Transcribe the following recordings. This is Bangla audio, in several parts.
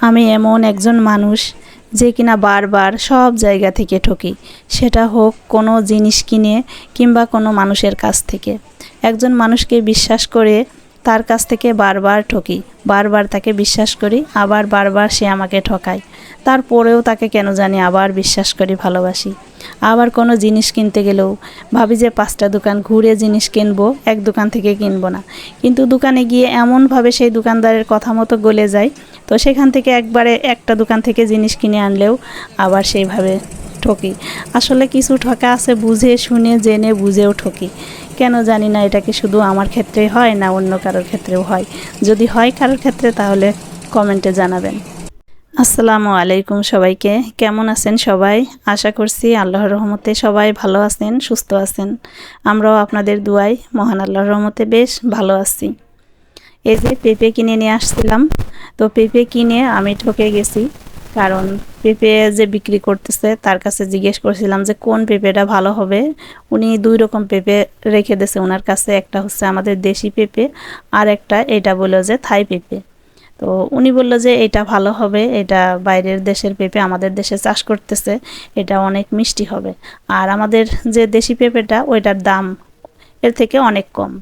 আমি এমন একজন মানুষ যে কিনা বারবার সব জায়গা থেকে ঠকি। সেটা হোক কোনো জিনিস কিনে কিংবা কোনো মানুষের কাছ থেকে। একজন মানুষকে বিশ্বাস করে তার কাছ থেকে বারবার ঠকি। বারবার তাকে বিশ্বাস করি, আবার বারবার সে আমাকে ঠকায়। তারপরেও তাকে কেন জানি আবার বিশ্বাস করি, ভালোবাসি। আবার কোনো জিনিস কিনতে গেলেও ভাবি যে পাঁচটা দোকান ঘুরে জিনিস কিনবো, এক দোকান থেকে কিনবো না। কিন্তু দোকানে গিয়ে এমনভাবে সেই দোকানদারের কথা মতো গলে যায়, তো সেখান থেকে একবারে একটা দোকান থেকে জিনিস কিনে আনলেও আবার সেইভাবে ঠকি। আসলে কিছু ঠকা আছে বুঝে, শুনে, জেনে, বুঝেও ঠকি। কেন জানি না এটা কি শুধু আমার ক্ষেত্রে হয় না অন্য কারোর ক্ষেত্রেও হয়। যদি হয় কারোর ক্ষেত্রে তাহলে কমেন্টে জানাবেন। আসসালামু আলাইকুম সবাইকে। কেমন আছেন সবাই? আশা করছি আল্লাহর রহমতে সবাই ভালো আছেন, সুস্থ আছেন। আমরাও আপনাদের দুয়াই মহান আল্লাহর রহমতে বেশ ভালো আছি। এই যে পেঁপে কিনে নিয়ে আসছিলাম। তো পেঁপে কিনে আমি ঠকে গেছি। কারণ পেঁপে যে বিক্রি করতেছে, তার কাছে জিজ্ঞেস করছিলাম যে কোন পেঁপেটা ভালো হবে। উনি দুই রকম পেঁপে রেখে দিয়েছে। ওনার কাছে একটা হচ্ছে আমাদের দেশি পেঁপে আর একটা এটা বলল যে থাই পেঁপে। তো উনি বলল যে এটা ভালো হবে, এটা বাইরের দেশের পেঁপে আমাদের দেশে চাষ করতেছে, এটা অনেক মিষ্টি হবে। আর আমাদের যে দেশি পেঁপেটা, ওইটার দাম এর থেকে অনেক কম।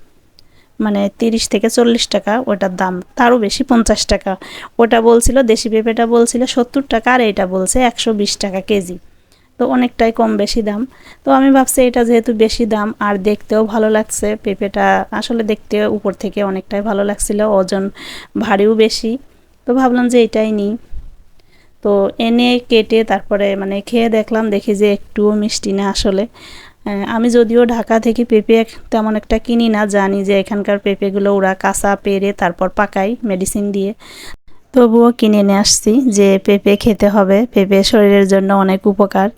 মানে তিরিশ থেকে চল্লিশ টাকা, ওটার দাম তারও বেশি, পঞ্চাশ টাকা। ওটা বলছিল, দেশি পেঁপেটা বলছিল সত্তর টাকা, আর এটা বলছে একশো বিশ টাকা কেজি। তো অনেকটাই কম বেশি দাম। তো আমি ভাবছি এটা যেহেতু বেশি দাম, আর দেখতেও ভালো লাগছে, পেঁপেটা আসলে দেখতে উপর থেকে অনেকটাই ভালো লাগছিল, ওজন ভারীও বেশি। তো ভাবলাম যে এটাই নিই। তো এনে কেটে তারপরে মানে খেয়ে দেখলাম, দেখি যে একটুও মিষ্টি না আসলে। আমি যদিও ঢাকা থেকে পেঁপে তেমন একটা কিনি না, জানি যে এখানকার পেঁপেগুলো ওরা কাঁচা পেরে তারপর পাকায় মেডিসিন দিয়ে। তবুও কিনে নিয়ে আসছি যে পেঁপে খেতে হবে। পেঁপে শরীরের জন্য অনেক উপকার।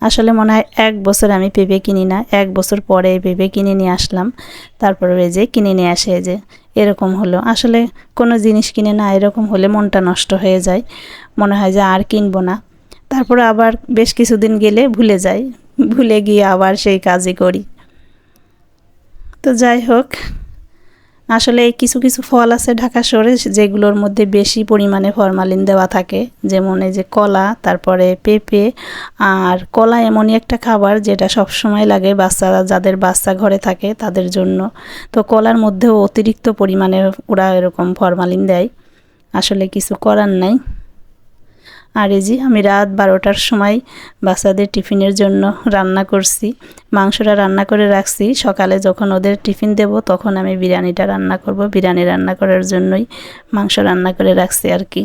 আসলে মনে হয় এক বছর আমি পেঁপে কিনি না, এক বছর পরে পেঁপে কিনে নিয়ে আসলাম। তারপরে এই যে কিনে নিয়ে আসে এই যে, এরকম হলো। আসলে কোনো জিনিস কিনে না, এরকম হলে মনটা নষ্ট হয়ে যায়। মনে হয় যে আর কিনবো না। তারপরে আবার বেশ কিছুদিন গেলে ভুলে যাই। ভুলে গিয়ে আবার সেই কাজই করি। তো যাই হোক আসলে কিছু কিছু ফল আছে ঢাকা শহরে যেগুলোর মধ্যে বেশি পরিমাণে ফরমালিন দেওয়া থাকে। যেমন এই যে কলা, তারপরে পেঁপে আর কলা এমনই একটা খাবার যেটা সব সময় লাগে বাচ্চারা, যাদের বাচ্চা ঘরে থাকে তাদের জন্য। তো কলার মধ্যেও অতিরিক্ত পরিমাণে ওরা এরকম ফরমালিন দেয়। আসলে কিছু করার নাই। আর এই যে আমি রাত বারোটার সময় বাচ্চাদের টিফিনের জন্য রান্না করছি, মাংসটা রান্না করে রাখছি। সকালে যখন ওদের টিফিন দেব তখন আমি বিরিয়ানিটা রান্না করব। বিরিয়ানি রান্না করার জন্যই মাংস রান্না করে রাখছি আর কি।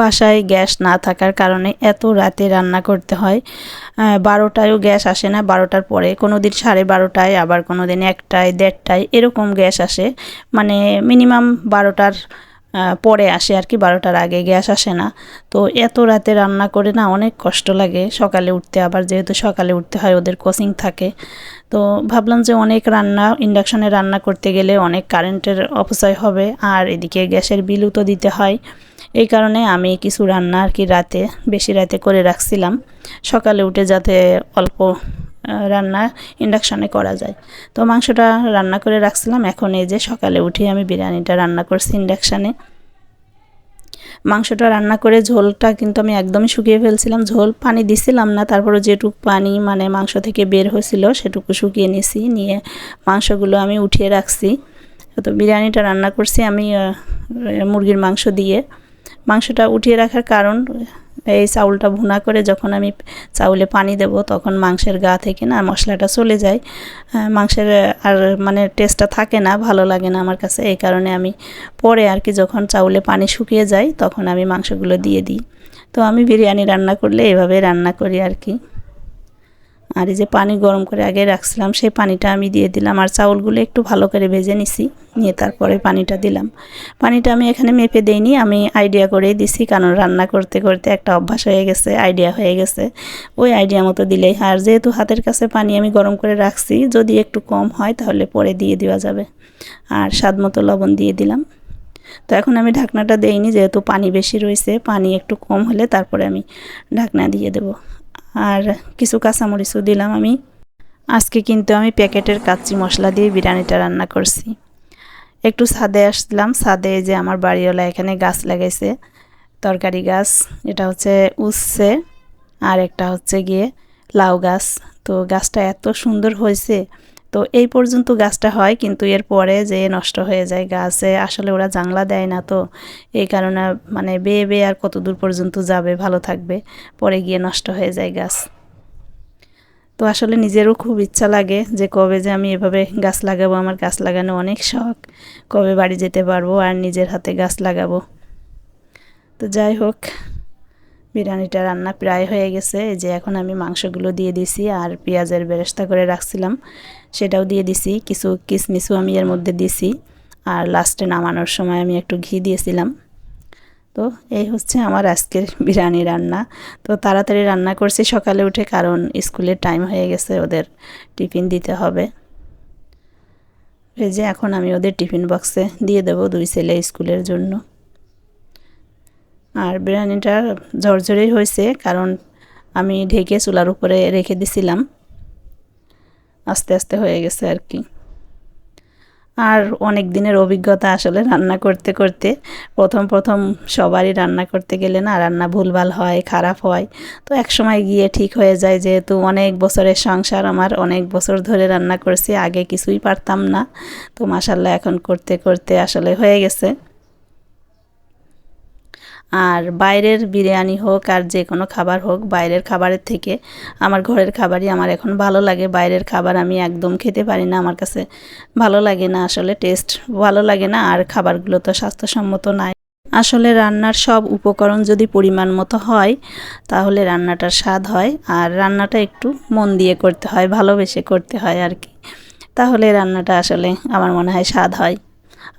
বাসায় গ্যাস না থাকার কারণে এত রাতে রান্না করতে হয়। বারোটায়ও গ্যাস আসে না, বারোটার পরে। কোনো দিন সাড়ে বারোটায়, আবার কোনো দিন একটায়, দেড়টায় এরকম গ্যাস আসে। মানে মিনিমাম বারোটার পরে আসে আর কি, বারোটার আগে গ্যাস আসে না। তো এত রাতে রান্না করে না অনেক কষ্ট লাগে। সকালে উঠতে, আবার যেহেতু সকালে উঠতে হয়, ওদের কোচিং থাকে। তো ভাবলাম যে অনেক রান্না, ইন্ডাকশনে রান্না করতে গেলে অনেক কারেন্টের অপচয় হবে, আর এদিকে গ্যাসের বিলও তো দিতে হয়। এই কারণে আমি কিছু রান্না আর কি রাতে, বেশি রাতে করে রাখছিলাম। সকালে উঠে যাতে অল্প রান্না ইন্ডাকশানে করা যায়। তো মাংসটা রান্না করে রাখছিলাম। এখন এই যে সকালে উঠে আমি বিরিয়ানিটা রান্না করছি ইন্ডাকশানে মাংসটা রান্না করে ঝোলটা কিন্তু আমি একদমই শুকিয়ে ফেলছিলাম। ঝোল পানি দিছিলাম না তারপরে যেটুকু পানি মানে মাংস থেকে বের হয়েছিল সেটুকু শুকিয়ে নিছি, নিয়ে মাংসগুলো আমি উঠিয়ে রাখছি। তো বিরিয়ানিটা রান্না করছি আমি মুরগির মাংস দিয়ে। মাংসটা উঠিয়ে রাখার কারণ, এই চাউলটা ভুনা করে যখন আমি চাউলে পানি দেব, তখন মাংসের গা থেকে না মশলাটা চলে যায়। মাংসের আর মানে টেস্টটা থাকে না, ভালো লাগে না আমার কাছে। এই কারণে আমি পরে আর কি যখন চাউলে পানি শুকিয়ে যায়, তখন আমি মাংসগুলো দিয়ে দিই। তো আমি বিরিয়ানি রান্না করলে এভাবে রান্না করি আর কি। আর এই যে পানি গরম করে আগে রাখছিলাম, সেই পানিটা আমি দিয়ে দিলাম আর চাউলগুলো একটু ভালো করে ভেজে নিছি, নিয়ে তারপরে পানিটা দিলাম। পানিটা আমি এখানে মেপে দেইনি, আমি আইডিয়া করেই দিছি, কারণ রান্না করতে করতে একটা অভ্যাস হয়ে গেছে, আইডিয়া হয়ে গেছে। ওই আইডিয়া মতো দিলেই আর যেহেতু হাতের কাছে পানি আমি গরম করে রাখছি, যদি একটু কম হয় তাহলে পরে দিয়ে দেওয়া যাবে। আর স্বাদ মতো লবণ দিয়ে দিলাম। তো এখন আমি ঢাকনাটা দেইনি, যেহেতু পানি বেশি রয়েছে, পানি একটু কম হলে তারপরে আমি ঢাকনা দিয়ে দেব। আর কিছু কাঁচামরিচও দিলাম আমি। আজকে কিন্তু আমি প্যাকেটের কাচ্চি মশলা দিয়ে বিরিয়ানিটা রান্না করছি। একটু ছাদে আসলাম, ছাদে যে আমার বাড়িওয়ালা এখানে গাছ লাগাইছে, তরকারি গাছ, এটা হচ্ছে উচ্ছে আর একটা হচ্ছে গিয়ে লাউ গাছ। তো গাছটা এত সুন্দর হয়েছে তো এই পর্যন্ত গাছটা হয়, কিন্তু এর পরে যে নষ্ট হয়ে যায় গাছে, আসলে ওরা জাংলা দেয় না তো। এই কারণে মানে বেয়ে বেয়ে আর কত দূর পর্যন্ত যাবে, ভালো থাকবে, পরে গিয়ে নষ্ট হয়ে যায় গাছ। তো আসলে নিজেরও খুব ইচ্ছা লাগে যে কবে যে আমি এভাবে গাছ লাগাবো, আমার গাছ লাগানো অনেক শখ। কবে বাড়ি যেতে পারব আর নিজের হাতে গাছ লাগাবো। তো যাই হোক বিরিয়ানিটা রান্না প্রায় হয়ে গেছে। যে এখন আমি মাংসগুলো দিয়ে দিছি আর পেঁয়াজের বেরেস্তা করে রাখছিলাম। সেটাও দিয়ে দিছি। কিছু কিশমিশও আমি এর মধ্যে দিছি। আর লাস্টে নামানোর সময় আমি একটু ঘি দিয়েছিলাম। তো এই হচ্ছে আমার আজকের বিরিয়ানি রান্না। তো তাড়াতাড়ি রান্না করছি সকালে উঠে কারণ স্কুলের টাইম হয়ে গেছে, ওদের টিফিন দিতে হবে। এই যে এখন আমি ওদের টিফিন বক্সে দিয়ে দেবো দুই ছেলে স্কুলের জন্য। আর বিরিয়ানিটা ঝরঝরেই হয়েছে, কারণ আমি ঢেকে চুলার উপরে রেখে দিছিলাম। আস্তে আস্তে হয়ে গেছে আর কি। আর অনেক দিনের অভিজ্ঞতা আসলে রান্না করতে করতে, প্রথম প্রথম সবারই রান্না করতে গেলে না রান্না ভুলভাল হয়, খারাপ হয়। তো এক সময় গিয়ে ঠিক হয়ে যায়, যেহেতু অনেক বছরের সংসার আমার, অনেক বছর ধরে রান্না করেছি, আগে কিছুই পারতাম না। তো মাসাল্লাহ এখন করতে করতে আসলে হয়ে গেছে। আর বাইরের বিরিয়ানি হোক আর যে কোনো খাবার হোক, বাইরের খাবারের থেকে আমার ঘরের খাবারই আমার এখন ভালো লাগে। বাইরের খাবার আমি একদম খেতে পারি না, আমার কাছে ভালো লাগে না আসলে টেস্ট ভালো লাগে না আর খাবারগুলো তো স্বাস্থ্যসম্মত নাই। আসলে রান্নার সব উপকরণ যদি পরিমাণ মতো হয়, তাহলে রান্নাটার স্বাদ হয় আর রান্নাটা একটু মন দিয়ে করতে হয়, ভালোবেসে করতে হয় আর কি। তাহলে রান্নাটা আসলে আমার মনে হয় স্বাদ হয়।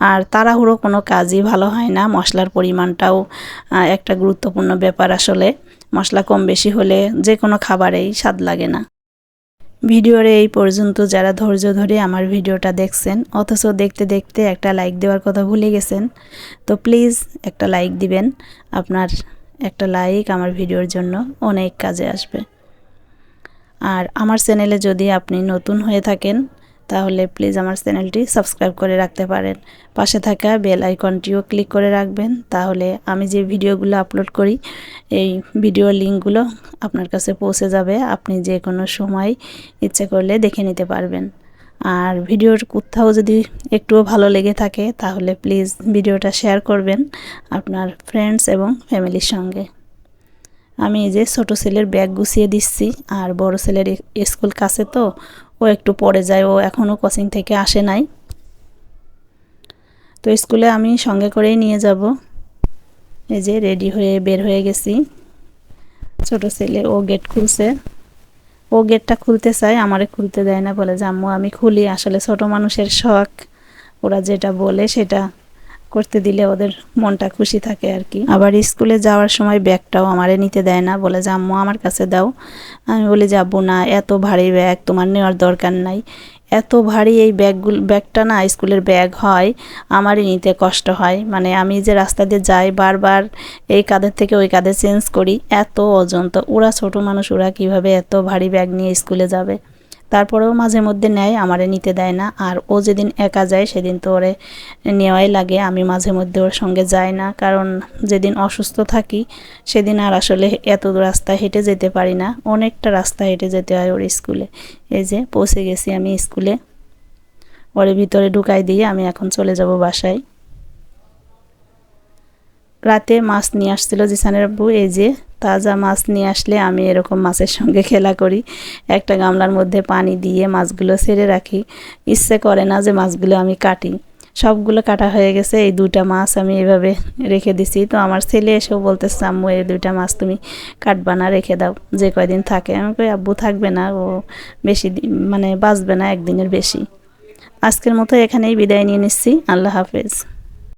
আর তাড়াহুড়ো কোনো কাজই ভালো হয় না। মশলার পরিমাণটাও একটা গুরুত্বপূর্ণ ব্যাপার আসলে। মশলা কম বেশি হলে যে কোনো খাবারেই স্বাদ লাগে না। ভিডিওর এই পর্যন্ত যারা ধৈর্য ধরে আমার ভিডিওটা দেখছেন, অথচ দেখতে দেখতে একটা লাইক দেওয়ার কথা ভুলে গেছেন, তো প্লিজ একটা লাইক দিবেন। আপনার একটা লাইক আমার ভিডিওর জন্য অনেক কাজে আসবে। আর আমার চ্যানেলে যদি আপনি নতুন হয়ে থাকেন তাহলে প্লিজ আমার চ্যানেলটি সাবস্ক্রাইব করে রাখতে পারেন। পাশে থাকা বেল আইকনটিও ক্লিক করে রাখবেন। তাহলে আমি যে ভিডিওগুলো আপলোড করি, এই ভিডিও লিঙ্কগুলো আপনার কাছে পৌঁছে যাবে। আপনি যে কোনো সময় ইচ্ছে করলে দেখে নিতে পারবেন। আর ভিডিওর কোথাও যদি একটুও ভালো লেগে থাকে, তাহলে প্লিজ ভিডিওটা শেয়ার করবেন আপনার ফ্রেন্ডস এবং ফ্যামিলির সঙ্গে। আমি এই যে ছোটো ছেলের ব্যাগ গুছিয়ে দিচ্ছি, আর বড় ছেলের স্কুল কাছে তো ও একটু পরে যায়, ও এখনও কোচিং থেকে আসে নাই। তো স্কুলে আমি সঙ্গে করেই নিয়ে যাব। এই যে রেডি হয়ে বের হয়ে গেছি। ছোট ছেলে, ও গেট খুলছে। ও গেটটা খুলতে চায়, আমারে খুলতে দেয় না, বলে, যে আম্মু, আমি খুলি, আসলে ছোট মানুষের শখ। ওরা যেটা বলে সেটা করতে দিলে ওদের মনটা খুশি থাকে আর কি। আবার স্কুলে যাওয়ার সময় ব্যাগটাও আমারে নিতে দেয় না, বলে যে, আম্মু, আমার কাছে দাও। আমি বলি, যাব না, এত ভারী ব্যাগ, তোমার নেওয়ার দরকার নাই। এত ভারী এই ব্যাগগুলো, ব্যাগটা না স্কুলের ব্যাগ হয়, আমারই নিতে কষ্ট হয়। মানে আমি যে রাস্তা দিয়ে যাই, বারবার এই কাঁধের থেকে ওই কাঁধে চেঞ্জ করি, এত ওজন তো ওরা ছোটো মানুষ, ওরা কীভাবে এত ভারী ব্যাগ নিয়ে স্কুলে যাবে? তারপরেও মাঝে মধ্যে নেয়, আমারে নিতে দেয় না। আর ও যেদিন একা যায়, সেদিন তো ওরে নেওয়াই লাগে। আমি মাঝে মধ্যে ওর সঙ্গে যাই না, কারণ যেদিন অসুস্থ থাকি, সেদিন আর আসলে এত রাস্তা হেঁটে যেতে পারি না। অনেকটা রাস্তা হেঁটে যেতে হয় ওর স্কুলে। এই যে, পৌঁছে গেছি আমি স্কুলে। ওরে ভিতরে ঢুকাই দিয়ে আমি এখন চলে যাব বাসায়। রাতে মাছ নিয়ে আসছিল জিসানের আব্বু এই যে তাজা মাছ নিয়ে আসলে আমি এরকম মাছের সঙ্গে খেলা করি। একটা গামলার মধ্যে পানি দিয়ে মাছগুলো ছেড়ে রাখি। ইচ্ছে করে না যে মাছগুলো আমি কাটি। সবগুলো কাটা হয়ে গেছে, এই দুটা মাছ আমি এভাবে রেখে দিছি। তো আমার ছেলে এসেও বলতেছে, আম্মু, এই দুইটা মাছ তুমি কাটবা না, রেখে দাও। যে কয়দিন থাকে। আমি কই, আব্বু, থাকবে না। ও বেশি মানে বাঁচবে না, একদিনের বেশি। আজকের মতো এখানেই বিদায় নিয়ে নিচ্ছি। আল্লাহ হাফেজ।